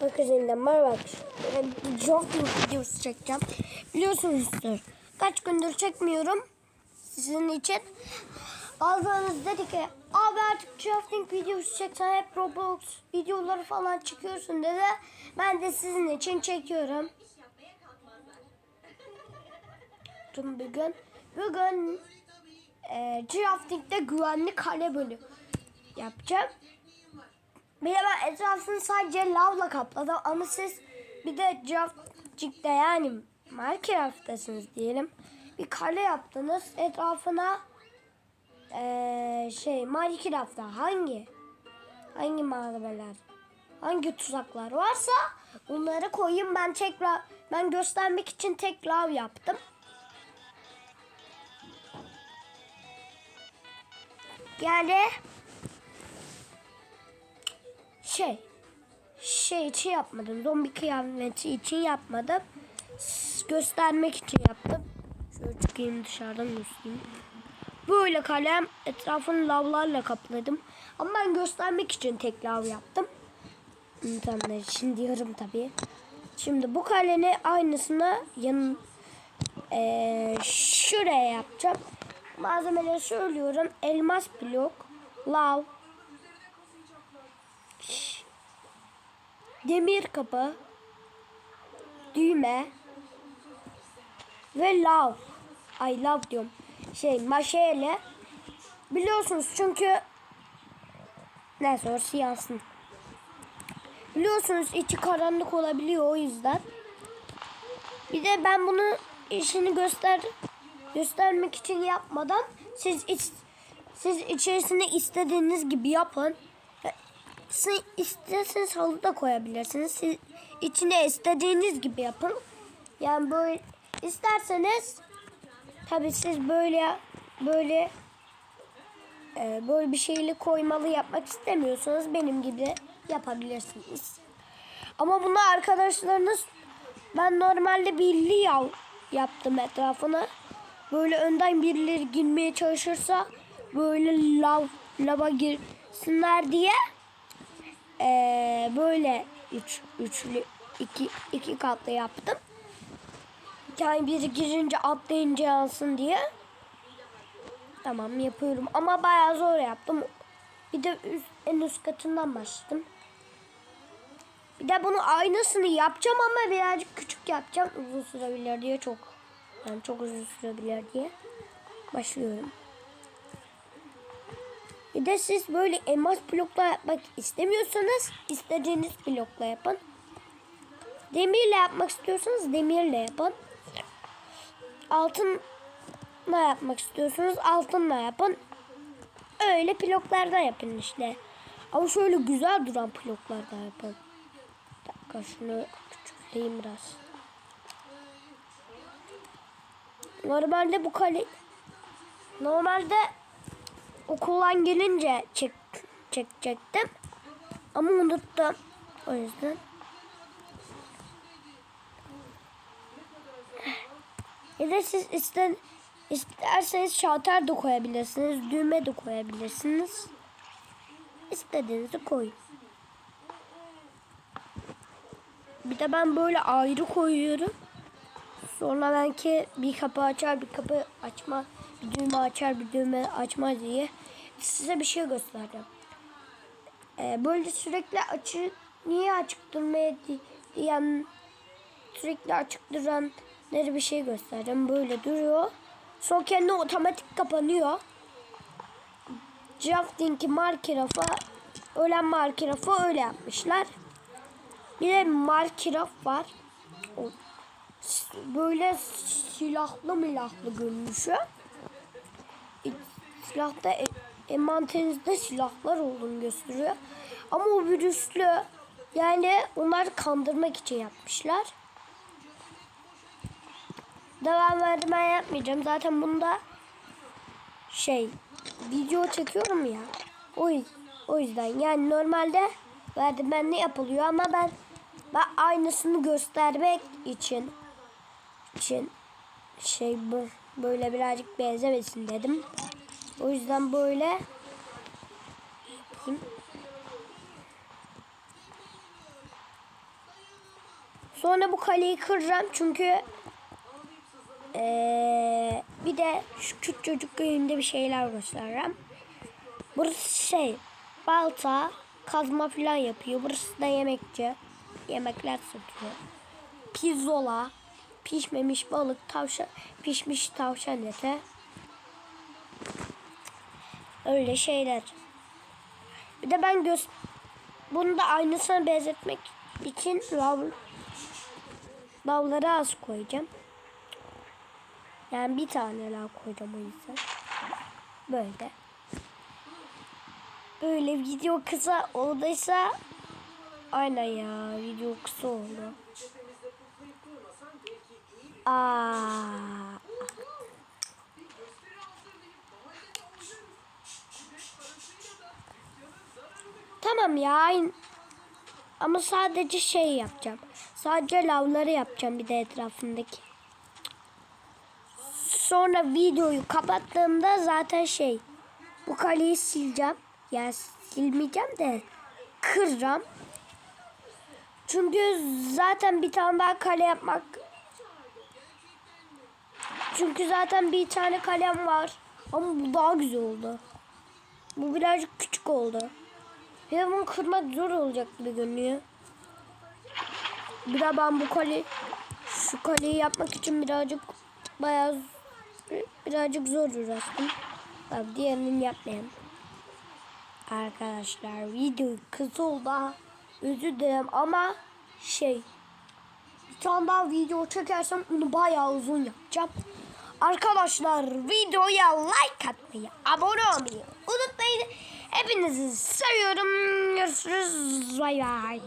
Bakın merhaba arkadaşlar. Ben bir jogging videosu çekeceğim. Biliyorsunuzdur. Kaç gündür çekmiyorum. Sizin için. Bazılarınız dedi ki abi artık jogging videosu çeksen hep Roblox videoları falan çıkıyorsun dedi. Ben de sizin için çekiyorum. Tüm bugün. Bugün e, drafting'de güvenli kale bölü yapacağım. Bir de ben etrafını sadece lavla kapladım ama siz bir de Drafting'de yani Minecraft'tasınız diyelim. Bir kale yaptınız etrafına eee şey Minecraft'ta hangi hangi malzemeler hangi tuzaklar varsa bunları koyayım ben tekrar ben göstermek için tek lav yaptım. Yani şey şey için yapmadım. Zombi kıyafeti için yapmadım. Göstermek için yaptım. Şöyle çıkayım dışarıdan göstereyim. Böyle kalem etrafını lavlarla kapladım. Ama ben göstermek için tek lav yaptım. İnsanlar için diyorum tabii. Şimdi bu kalenin aynısını yan eee, şuraya yapacağım. Malzemeleri söylüyorum. Elmas blok, lav, demir kapı, düğme ve lav. Ay lav diyorum. Şey maşeyle. Biliyorsunuz çünkü neyse orası yansın. Biliyorsunuz içi karanlık olabiliyor o yüzden. Bir de ben bunu işini göster göstermek için yapmadan siz iç, siz içerisine istediğiniz gibi yapın. Siz isterseniz halı da koyabilirsiniz. Siz içine istediğiniz gibi yapın. Yani böyle isterseniz tabi siz böyle böyle e, böyle bir şeyle koymalı yapmak istemiyorsanız benim gibi yapabilirsiniz. Ama bunu arkadaşlarınız ben normalde birli yav yaptım etrafına. Böyle önden birileri girmeye çalışırsa böyle lav lava girsinler diye ee, böyle üç, üçlü iki, iki katlı yaptım. Yani biri girince atlayınca yansın diye. Tamam yapıyorum ama bayağı zor yaptım. Bir de üst, en üst katından başladım. Bir de bunu aynısını yapacağım ama birazcık küçük yapacağım. Uzun sürebilir diye çok. Yani çok uzun sürebilir diye. Başlıyorum. Bir de siz böyle elmas blokla yapmak istemiyorsanız istediğiniz blokla yapın. Demirle yapmak istiyorsanız demirle yapın. Altınla yapmak istiyorsanız altınla yapın. Öyle bloklardan yapın işte. Ama şöyle güzel duran bloklardan yapın. Bir dakika şunu küçülteyim biraz. Normalde bu kale normalde okuldan gelince çek, çekecektim. Ama unuttum. O yüzden. Ya da siz isten, isterseniz şalter de koyabilirsiniz. Düğme de koyabilirsiniz. İstediğinizi koyun. Bir de ben böyle ayrı koyuyorum. Sonra belki bir kapı açar bir kapı açma bir düğme açar bir düğme açma diye size bir şey göstereceğim. Ee, böyle sürekli açık niye açık durmaya di- diyen sürekli açık duranları bir şey göstereceğim. Böyle duruyor. Sonra kendi otomatik kapanıyor. Drafting'i Markirafa ölen Markirafa öyle yapmışlar. Bir de Markiraf var. O böyle silahlı milahlı görünüşü. Silahta e, envanterinizde silahlar olduğunu gösteriyor. Ama o virüslü yani onlar kandırmak için yapmışlar. Devam verdim ben yapmayacağım. Zaten bunda şey video çekiyorum ya. O, o yüzden yani normalde verdim ben ne yapılıyor ama ben ben aynısını göstermek için için şey bu böyle birazcık benzemesin dedim. O yüzden böyle yapayım. Sonra bu kaleyi kıracağım çünkü ee, bir de şu küçük çocuk köyünde bir şeyler göstereceğim. Burası şey balta kazma falan yapıyor. Burası da yemekçi. Yemekler satıyor. Pizzola, pişmemiş balık, tavşan, pişmiş tavşan eti. Öyle şeyler. Bir de ben göz bunu da aynısına benzetmek için lav lavları az koyacağım. Yani bir tane lav koyacağım o yüzden. Böyle. Böyle video kısa olduysa aynen ya video kısa oldu. Aa. Tamam ya. Ama sadece şey yapacağım. Sadece lavları yapacağım bir de etrafındaki. Sonra videoyu kapattığımda zaten şey bu kaleyi sileceğim. Yani silmeyeceğim de kıracağım. Çünkü zaten bir tane daha kale yapmak çünkü zaten bir tane kalem var. Ama bu daha güzel oldu. Bu birazcık küçük oldu. Ve bunu kırmak zor olacak gibi görünüyor. Bir de ben bu kale şu kaleyi yapmak için birazcık bayağı birazcık zor uğraştım. Tabii diğerini yapmayayım. Arkadaşlar video kısa oldu. Özür dilerim ama şey bir tane daha video çekersem onu bayağı uzun yapacağım. Arkadaşlar videoya like atmayı, abone olmayı unutmayın. Hepinizi seviyorum. Görüşürüz. Bay bay.